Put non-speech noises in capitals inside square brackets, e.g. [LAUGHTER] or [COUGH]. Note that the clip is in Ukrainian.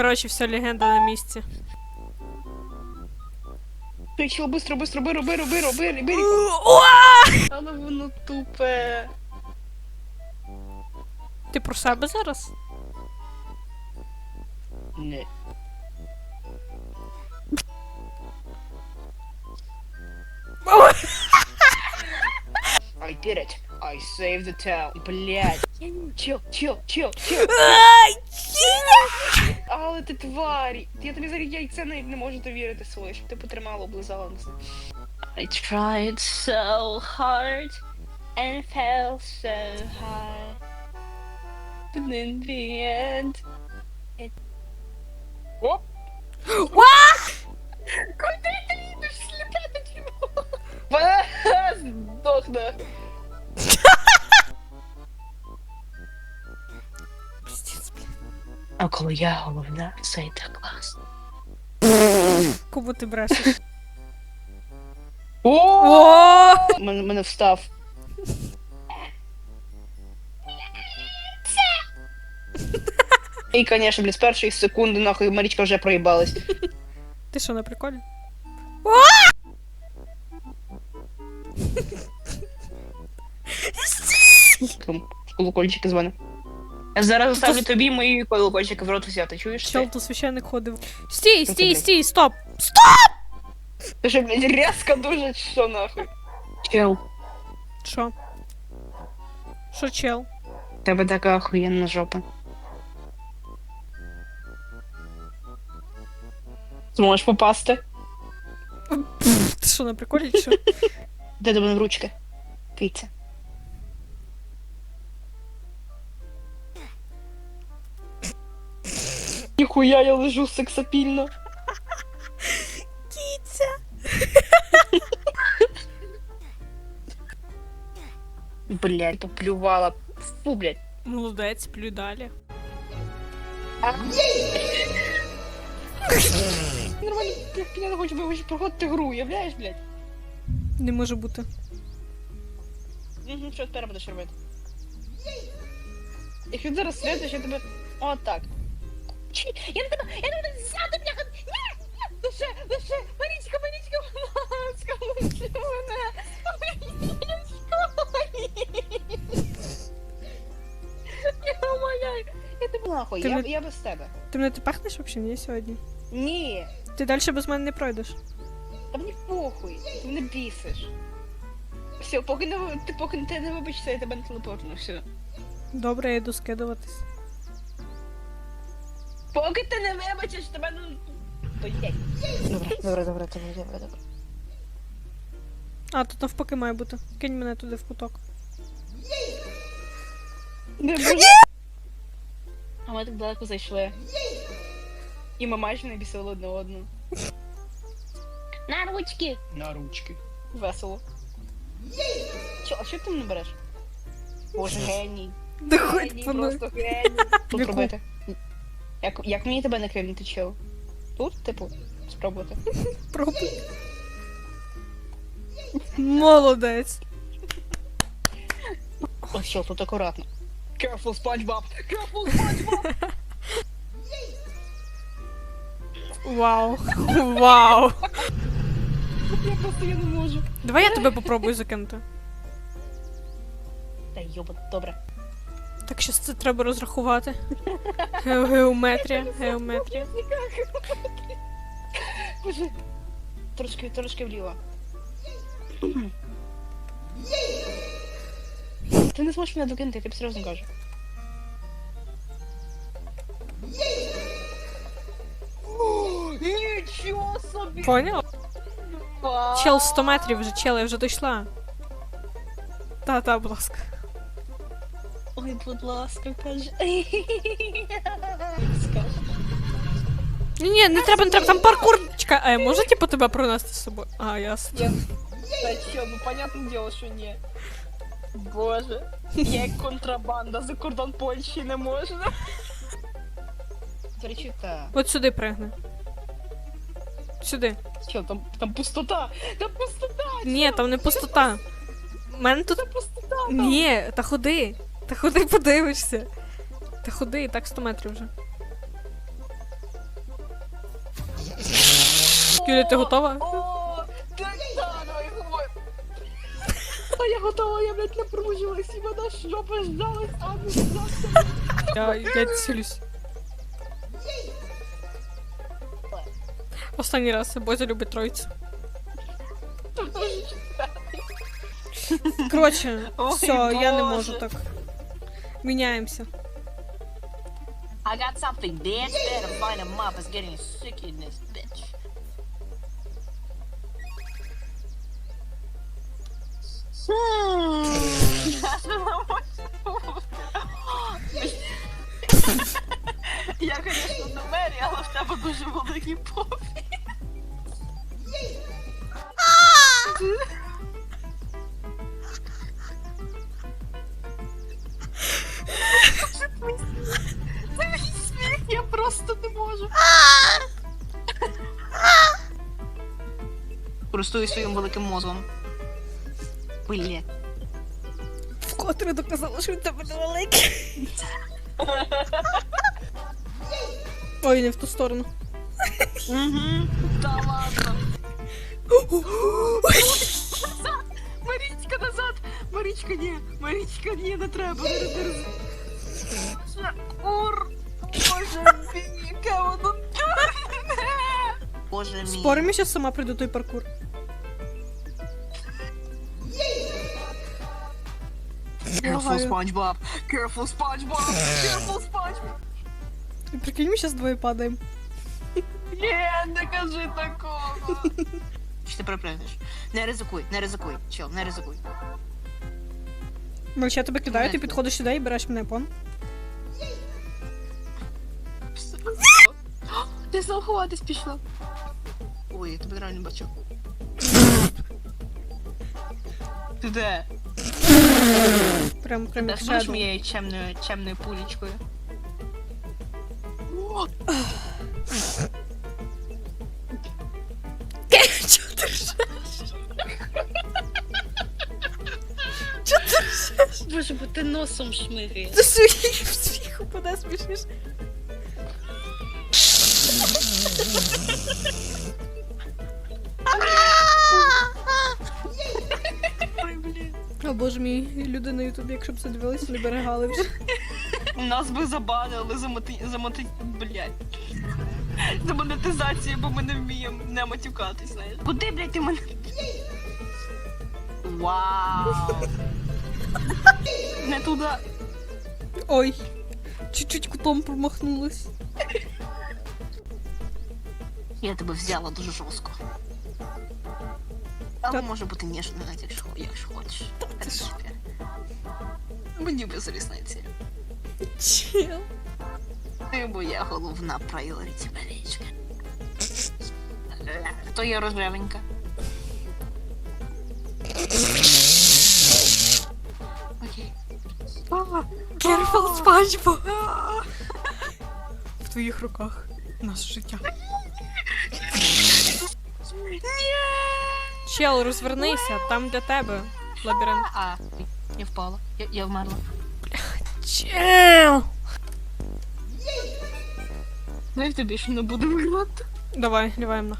Коротше, все, легенда на місці. Ти быстро, быстро, роби, роби, роби, роби. О! Але воно тупе. Ти про себе зараз? Не. I did it. I saved the town. Блять. Чел, чел, чел, чел. Ай! Але ти тварі. Я тобі зараз яйце навіть не можу довірити своє, щоб ти потримала, облизала нас. I tried so hard and fell so high. But in the end... It... Оп! Ва! Куди ти їдеш сліпати чому? Здохне. А коли я головна, це і так класно. Кому ти брешеш? О! О! Мене, мене встав. І, конечно, блін, з першої секунди нахуй Марічка вже проїбалась. Ти що, на приколі? Ком- Колокольчики з мене. Я зараз заставлю тобі мої колокольчики в рот взяти, чуєш? Чел, Ти, то священник ходив. Стій, стій, стій, стоп! ти що, блядь, різко дуже чи що нахуй? Чел, Що? Що, чел? в тебе така охуєнна жопа. Зможеш попасти? Ти що, на приколі, чи що? Де до мене в ручки? Киця. Ніхуя я лежу сексапільно. Кіця! Блядь, поплювала. Фу, блядь. Молодець, плюй далі. Нормально, блядь, я не хочу, хочу проходити гру, уявляєш, блядь? Не може бути. Угу, що тепер будеш робити? Якщо зараз слідиш, я тебе... О, так. Чи, я на тебе, я на тебе ззаду, бляха! Ні! Ні! Лише, лише! Марічка, Марічка, будь ласка, лише мене! Марічка! Я умоляю! Я тебе нахуй, Ти я, мене- я без тебе. Ти мене ти пахнеш взагалі, ні, сьогодні? Ні! Ти далі без мене не пройдеш. Та мені похуй, ти мене бісиш. Все, поки не ви- ти поки ти не вибачишся, я тебе не телепортну, все. Добре, я йду скидуватись. Поки ти не вибачиш, тебе ну. Добре, добре, добре, добре, добре, добре. А, тут навпаки має бути. Кинь мене туди в куток. Не боже. А ми так далеко зайшли. І ми майже не бісили одне одного. На ручки! На ручки. Весело. Чо, а що ти мене береш? Боже, геній. Да Геній, воно. просто геній. Тут Яку? робити. Як, як мені тебе накривнути, чел? Тут, типу, спробувати. [LAUGHS] Пробуй. Молодець. Ось чел, тут акуратно. Careful, SpongeBob! Careful, SpongeBob! Вау. Вау. Я просто я не можу. Давай я тебе попробую закинути. Та йоба, добре. Так що це треба розрахувати. Ге- Геометрія, геометрія. Боже. Трошки, трошки вліво. Ти не зможеш мене докинути, я тобі серйозно кажу. Нічого собі! Поняв? Чел 100 метрів вже, чел, я вже дійшла. Та-та, будь ласка. Ой, будь ласка. [LAUGHS] Скажи. Ні, не треба, не треба, там паркур. Чекай, а я можу типу тебе пронести з собою? А, ясно. Я... Та чо, ну понятне дело, що ні. Боже, я як контрабанда за кордон Польщі не можна. До речі, та. От сюди пригни. Сюди. Що, там, там пустота! Там пустота! Ні, там не пустота. У мене тут. Там пустота! Там. Ні, та ходи. Та ходи подивишся. Та ходи, і так 100 метрів вже. Юля, ти готова? О. А я готова, я, блядь, напружилась, і мене жопа сжалась, а не сжалася. Я, я цілюсь. Останній раз Бозя любить тройцю. Коротше, все, я не можу так. Міняємося. I got something instead of find him up is getting sick in this bitch. Я, конечно, не мері, але в тебе дуже великий попі. Користуюсь своїм великим мозгом. Блять. Вкотре доказала, що він тебе невеликий. [LAUGHS] Ой, не в ту сторону. Угу. Та ладно. [GASPS] Марічка назад! Марічка, ні! Марічка, ні, не треба. Ур! Боже яке воно! Боже мій. Спорим, я зараз сама прийду той паркур. Careful, SpongeBob. Careful, SpongeBob. Careful, SpongeBob. І прикинь, ми зараз двоє падаємо. Ні, не кажи такого! Чи ти перепрягнеш? Не ризикуй, не ризикуй. Чел, не ризикуй. Мальча, я тебе кидаю, ти підходиш сюди і береш мене пон. [GASPS] Ти знов ховатись пішла. Ой, я тебе реально бачу. Ти де? Прям прям Ти як будеш шедоу. моєю чемною, чемною пулечкою? Чого ти ржеш? Чого ти ржеш? Боже, бо ти носом шмигаєш. Це свій сміху подай смішніш. Ой, О боже мій, люди на ютубі, якщо б це дивилися, не берегали вже. Нас би забанили за моти... за моти... блядь. За монетизацію, бо ми не вміємо не матюкатись, знаєш. Куди, блядь, ти мене? Вау. Не туди. Ой. Чуть-чуть кутом промахнулась. Я тебе взяла дуже жорстко. Та- може бути ніжно, якщо, якщо хочеш. ти що? Мені без різниці. Чел. Ти моя головна прайоріті Марічка. Хто є рожевенька? Окей. Careful, спанчбо. [LAUGHS] В твоїх руках наше життя. Чел, розвернися, там для тебе. Лабіринт. А, я впала. Я, я вмерла. Чел! Знаєш, тобі ще не буду грати. Давай, ліваємо на.